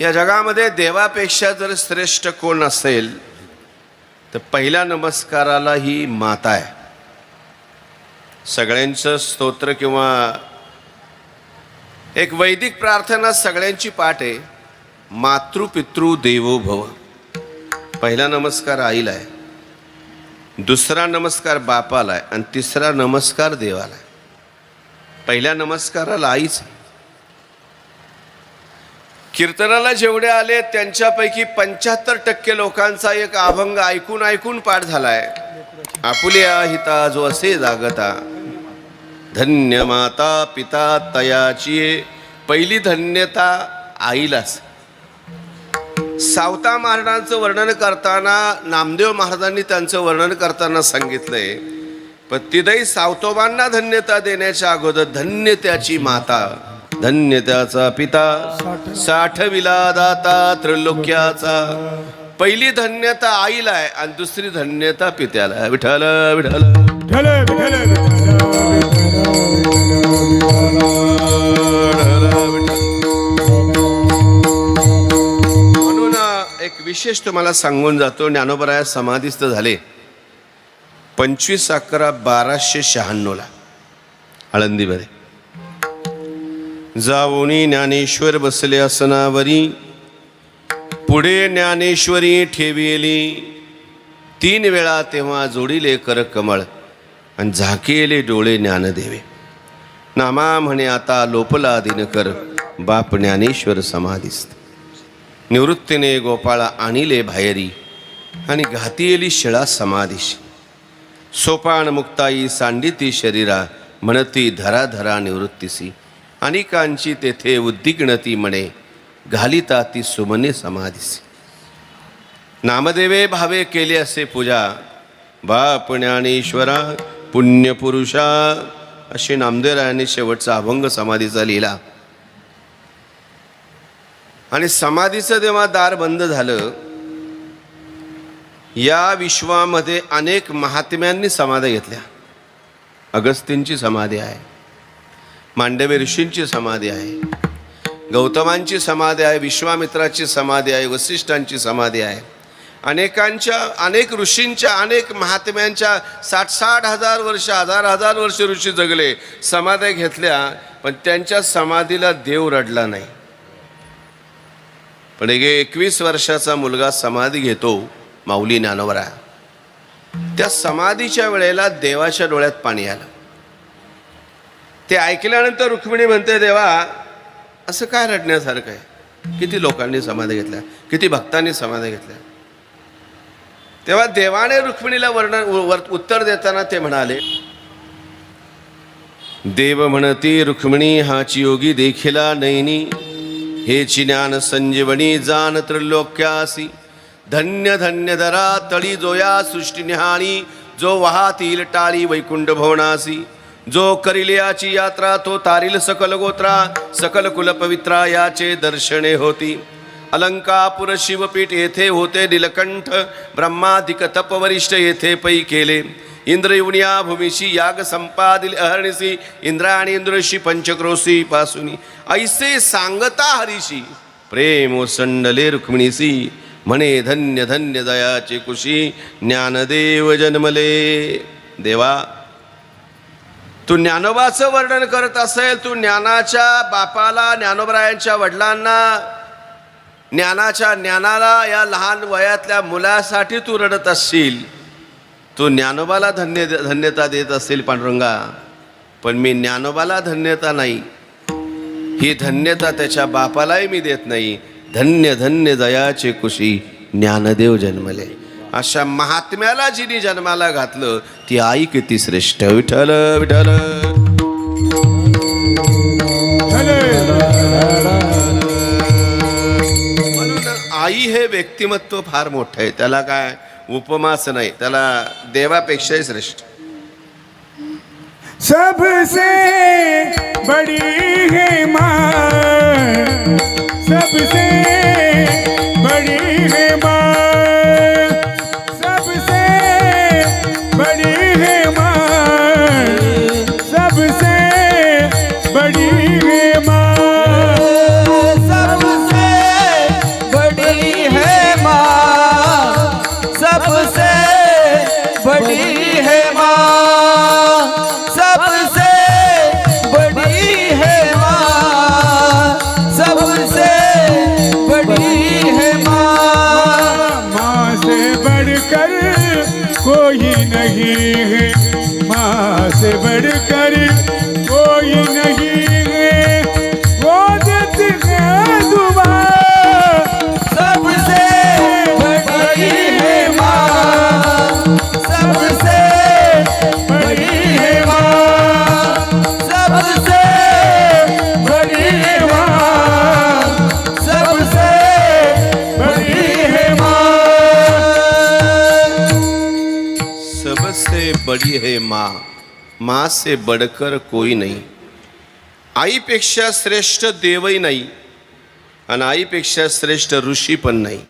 या जगामध्ये देवापेक्षा जर श्रेष्ठ कोण असेल तर पहिल्या नमस्काराला ही माता आहे. सगळ्यांचं स्तोत्र किंवा एक वैदिक प्रार्थना सगळ्यांची पाठ आहे मातृपितृ देवो भव. पहिला नमस्कार आईला आहे दुसरा नमस्कार बापाला आहे आणि तिसरा नमस्कार देवाला आहे. पहिल्या नमस्काराला आईच आहे. कीर्तनाला जेवढे आले त्यांच्यापैकी पंच्याहत्तर टक्के लोकांचा एक अभंग ऐकून ऐकून पाठ झालाय. आपुल्या हिता जो असे जागता. धन्य माता पिता तयाची पहिली धन्यता आईलाच. सावता महाराजांचं वर्णन करताना नामदेव महाराजांनी त्यांचं वर्णन करताना सांगितलंय पण तिथेही सावतोबांना धन्यता देण्याच्या अगोदर धन्य त्याची माता. धन्य त्याचा पिता. साठविला दाता त्रिलोक्याचा. पहिली धन्यता आईला आहे आणि दुसरी धन्यता पित्याला आहे. विठ्ठल विठ्ठल. म्हणून एक विशेष तुम्हाला सांगून जातो ज्ञानोबराया समाधीस्थ झाले. पंचवीस अकरा बाराशे शहाण्णवला. आळंदीमध्ये. जाऊनी ज्ञानेश्वर बसले असनावरी. पुढे ज्ञानेश्वरी ठेविली. तीन वेळा तेव्हा जोडिले कर कमळ आणि झाकेले डोळे ज्ञानदेवे. नामा म्हणे आता लोपला दिनकर बाप ज्ञानेश्वर समाधीस्थ. निवृत्तीने गोपाळा आणिले बाहेरी आणि घातीयेली शिळा समाधीश. सोपान मुक्ताई सांडिती शरीरा म्हणती धराधरा निवृत्तीसी. अनेकांची तेथे उद्दिग्नती म्हणे घालिता ती सुमने समाधीसी. नामदेवे भावे केले असे पूजा बाप ज्ञानेश्वरा पुण्यपुरुषा अशी नामदेवरायांनी शेवटचा अभंग समाधीचा लिहिला. आणि समाधीचं जेव्हा दार बंद झालं या विश्वामध्ये अनेक महात्म्यांनी समाधी घेतल्या. अगस्तींची समाधी आहे. मांडवी ऋषींची समाधी आहे. गौतमांची समाधी आहे विश्वामित्राची समाधी आहे वसिष्ठांची समाधी आहे. अनेकांच्या अनेक ऋषींच्या अनेक महात्म्यांच्या साठ साठ हजार वर्ष हजार हजार वर्ष ऋषी जगले समाध्या घेतल्या पण त्यांच्या समाधीला देव रडला नाही. पण एक एकवीस वर्षाचा मुलगा समाधी घेतो माऊली ज्ञानवरा. त्या समाधीच्या वेळेला देवाच्या डोळ्यात पाणी आलं. ते ऐकल्यानंतर रुक्मिणी म्हणते देवा असं काय रडण्यासारखं आहे? किती लोकांनी समाधी घेतल्या किती भक्तांनी समाधी घेतल्या. तेव्हा देवाने रुक्मिणीला वर्णन वर- उत्तर देताना ते म्हणाले देव म्हणती रुक्मिणी हाची योगी देखिला नैनी हेची ज्ञान संजीवनी जान त्रिलोक्यासी धन्य धन्य धरा तळी जोया सृष्टी निहाणी जो वाहतील टाळी वैकुंठ भवनासी जो करील याची यात्रा तो तारील सकल गोत्रा सकल कुल पवित्रा याचे दर्शने होती. अलंकापुर शिवपीठ येथे होते निलकंठ ब्रह्माधिक तपवरिष्ठ येथे पै केले. इंद्र युनिया भूमीशी याग संपादिल अहर्णिसी इंद्रा आणि इंद्रशी पंचक्रोशी पासुनी. ऐसे सांगता हरीशी प्रेम संडले रुक्मिणीसी म्हणे धन्य धन्य दयाचे कुशी ज्ञानदेव जन्मले. देवा तू ज्ञानोबाचं वर्णन करत असेल तू ज्ञानाच्या बापाला ज्ञानोबरायांच्या वडिलांना ज्ञानाच्या ज्ञानाला या लहान वयातल्या मुलासाठी तू रडत असशील. तू ज्ञानोबाला धन्य धन्यता देत असेल पांडुरंगा पण मी ज्ञानोबाला धन्यता नाही. ही धन्यता त्याच्या बापालाही मी देत नाही. धन्य धन्य दयाचे कुशी ज्ञानदेव जन्मले. अशा महात्म्याला जिने जन्माला घातलं ती आई किती श्रेष्ठ विठल विठल म्हणून आई हे व्यक्तिमत्व फार मोठं आहे. त्याला काय उपमाच नाही. त्याला देवापेक्षाही श्रेष्ठ. सबसे बड़ी है माँ सबसे सबसे बड़ी है माँ। सबसे बड़ी है माँ। सबसे बड़ी है माँ। सबसे बड़ी है माँ। सबसे बड़ी है माँ। माँ से बढ़कर कोई नहीं है। से बढ़कर कोई नहीं है। वो दुआ। सबसे बड़ी है माँ। सबसे बड़ी है माँ। सबसे बड़ी है माँ। सबसे बड़ी है माँ। सबसे बड़ी है माँ। कोई नाही। आईपेक्षा श्रेष्ठ देवही नाही आणि आईपेक्षा श्रेष्ठ ऋषी पण नाही।